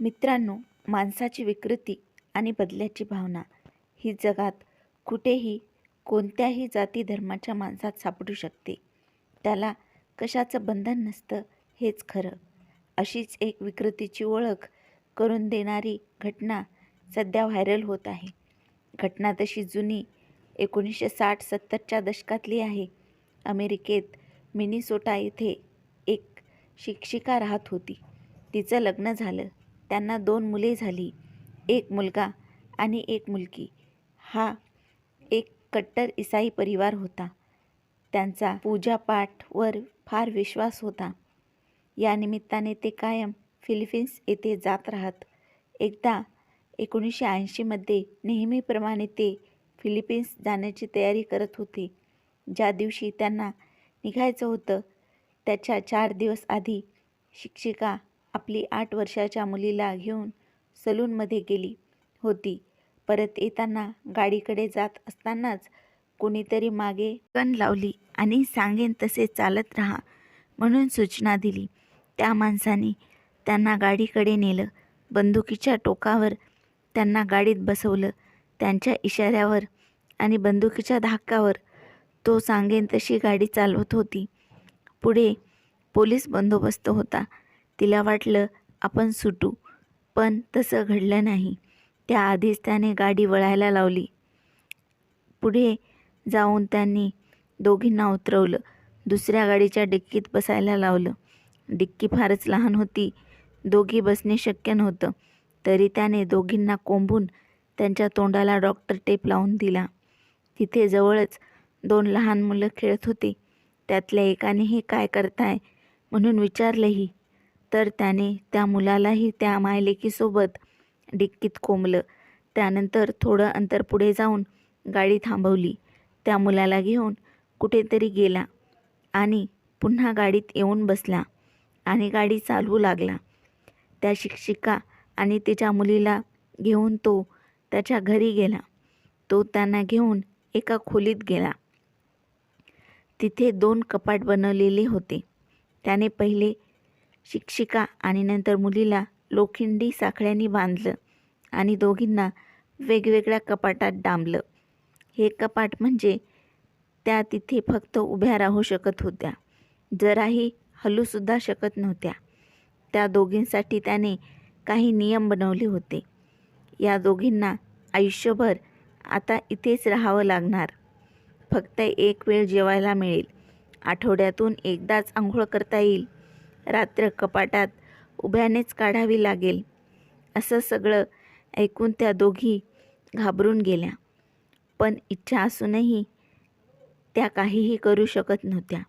मित्रांनो माणसाची विकृती आणि बदल्याची भावना ही जगात कुठेही कोणत्याही जाती धर्माच्या माणसात सापडू शकते. त्याला कशाचं बंधन नसतं हेच खरं. अशीच एक विकृतीची ओळख करून देणारी घटना सध्या व्हायरल होत आहे. घटना तशी जुनी एकोणीसशे साठ सत्तरच्या दशकातली आहे. अमेरिकेत मिनिसोटा येथे एक शिक्षिका राहत होती. तिचं लग्न झालं. त्यांना दोन मुले झाली. एक मुलगा आणि एक मुलगी. हा एक कट्टर ईसाई परिवार होता. त्यांचा पूजापाठवर फार विश्वास होता. या निमित्ताने ते कायम फिलिपिन्स येथे जात राहत. एकदा एकोणीसशे ऐंशीमध्ये नेहमीप्रमाणे ते फिलिपिन्स जाण्याची तयारी करत होते. ज्या दिवशी त्यांना निघायचं होतं त्याच्या चार दिवस आधी शिक्षिका आपली आठ वर्षाच्या मुलीला घेऊन सलूनमध्ये गेली होती. परत येताना गाडीकडे जात असतानाच कोणीतरी मागे कण लावली आणि सांगेन तसे चालत राहा म्हणून सूचना दिली. त्या माणसाने त्यांना गाडीकडे नेलं. बंदुकीच्या टोकावर त्यांना गाडीत बसवलं. त्यांच्या इशाऱ्यावर आणि बंदुकीच्या धाक्कावर तो सांगेन तशी गाडी चालवत होती. पुढे पोलीस बंदोबस्त होता. तिला वाटलं आपण सुटू. पण तसं घडलं नाही. त्याआधीच त्याने गाडी वळायला लावली. पुढे जाऊन त्यांनी दोघींना उतरवलं. दुसऱ्या गाडीच्या डिक्कीत बसायला लावलं. डिक्की फारच लहान होती. दोघी बसणे शक्य नव्हतं. तरी त्याने दोघींना कोंबून त्यांच्या तोंडाला डॉक्टर टेप लावून दिला. तिथे जवळच दोन लहान मुलं खेळत होती. त्यातल्या एकाने हे काय करताय? म्हणून विचारलंही. तर त्याने त्या मुलालाही त्या मायलेकीसोबत डिक्कीत कोंबलं. त्यानंतर थोडं अंतर पुढे जाऊन गाडी थांबवली. त्या मुलाला घेऊन कुठेतरी गेला आणि पुन्हा गाडीत येऊन बसला आणि गाडी चालवू लागला. त्या शिक्षिका आणि तिच्या मुलीला घेऊन तो त्याच्या घरी गेला. तो त्यांना घेऊन एका खोलीत गेला. तिथे दोन कपाट बनवलेले होते. त्याने पहिले शिक्षिका आणि नंतर मुलीला लोखिंडी साखळ्यांनी बांधलं आणि दोघींना वेगवेगळ्या कपाटात डांबलं. हे कपाट म्हणजे त्या तिथे फक्त उभ्या राहू शकत होत्या. जराही हलूसुद्धा शकत नव्हत्या. त्या दोघींसाठी त्याने काही नियम बनवले होते. या दोघींना आयुष्यभर आता इथेच राहावं लागणार. फक्त एक वेळ जेवायला मिळेल. आठवड्यातून एकदाच आंघोळ करता येईल. रात्र कपाटात उभ्यानेच काढावी लागेल. असं सगळं ऐकून त्या दोघी घाबरून गेल्या. पण इच्छा असूनही त्या काहीही करू शकत नव्हत्या.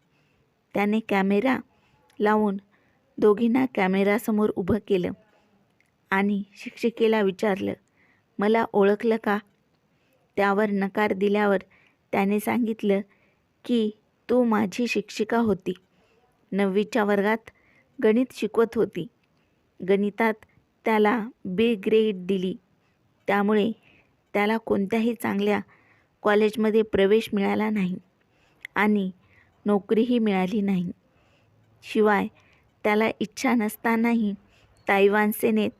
त्याने कॅमेरा लावून दोघींना कॅमेरासमोर उभं केलं आणि शिक्षिकेला विचारलं मला ओळखलं का? त्यावर नकार दिल्यावर त्याने सांगितलं की तू माझी शिक्षिका होती. नववीच्या वर्गात गणित शिकवत होती. गणितात त्याला बी ग्रेड दिली. त्यामुळे त्याला कोणत्याही चांगल्या कॉलेजमध्ये प्रवेश मिळाला नाही आणि नोकरीही मिळाली नाही. शिवाय त्याला इच्छा नसतानाही तायवान सेनेत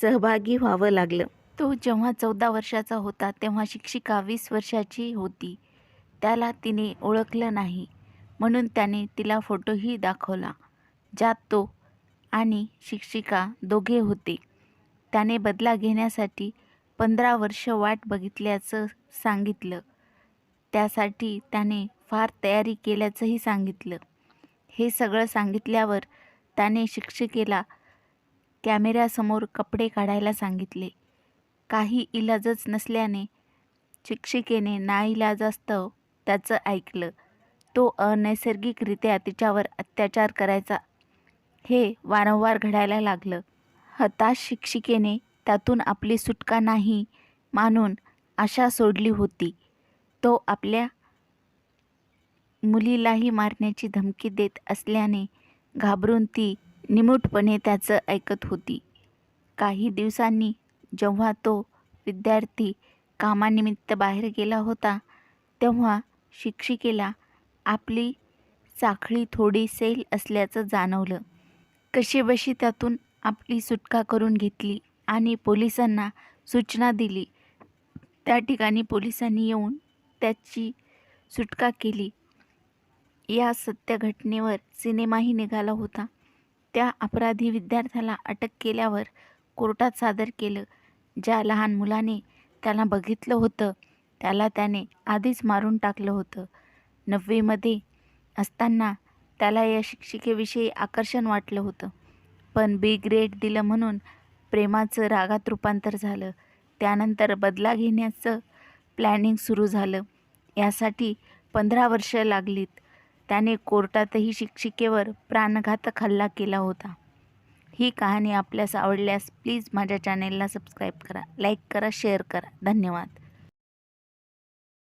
सहभागी व्हावं लागलं. तो जेव्हा चौदा वर्षाचा होता तेव्हा शिक्षिका वीस वर्षाची होती. त्याला तिने ओळखलं नाही म्हणून त्याने तिला फोटोही दाखवला. ज्यात तो आणि शिक्षिका दोघे होते. त्याने बदला घेण्यासाठी पंधरा वर्ष वाट बघितल्याचं सांगितलं. त्यासाठी त्याने फार तयारी केल्याचंही सांगितलं. हे सगळं सांगितल्यावर त्याने शिक्षिकेला कॅमेऱ्यासमोर कपडे काढायला सांगितले. काही इलाजच नसल्याने शिक्षिकेने नाईलाजास्तव त्याचं ऐकलं. तो अनैसर्गिकरित्या तिच्यावर अत्याचार करायचा हे वारंवार घडायला लागलं. हताश शिक्षिकेने त्यातून आपली सुटका नाही मानून आशा सोडली होती. तो आपल्या मुलीलाही मारण्याची धमकी देत असल्याने घाबरून ती निमूटपणे त्याचं ऐकत होती. काही दिवसांनी जेव्हा तो विद्यार्थी कामानिमित्त बाहेर गेला होता तेव्हा शिक्षिकेला आपली साखळी थोडी सैल असल्याचं जाणवलं. कशीबशी त्यातून आपली सुटका करून घेतली आणि पोलिसांना सूचना दिली. त्या ठिकाणी पोलिसांनी येऊन त्याची सुटका केली. या सत्य घटनेवर सिनेमाही निघाला होता. त्या अपराधी विद्यार्थ्याला अटक केल्यावर कोर्टात सादर केलं. ज्या लहान मुलाने त्याला बघितलं होतं त्याला त्याने आधीच मारून टाकलं होतं. नववीमध्ये असताना त्याला या शिक्षिकेविषयी आकर्षण वाटलं होतं. पण बी ग्रेड दिलं म्हणून प्रेमाचं रागात रूपांतर झालं. त्यानंतर बदला घेण्याचं प्लॅनिंग सुरू झालं. यासाठी पंधरा वर्ष लागलीत. त्याने कोर्टातही शिक्षिकेवर प्राणघातक हल्ला केला होता. ही कहाणी आपल्यास आवडल्यास प्लीज माझ्या चॅनेलला सबस्क्राईब करा लाईक करा शेअर करा. धन्यवाद.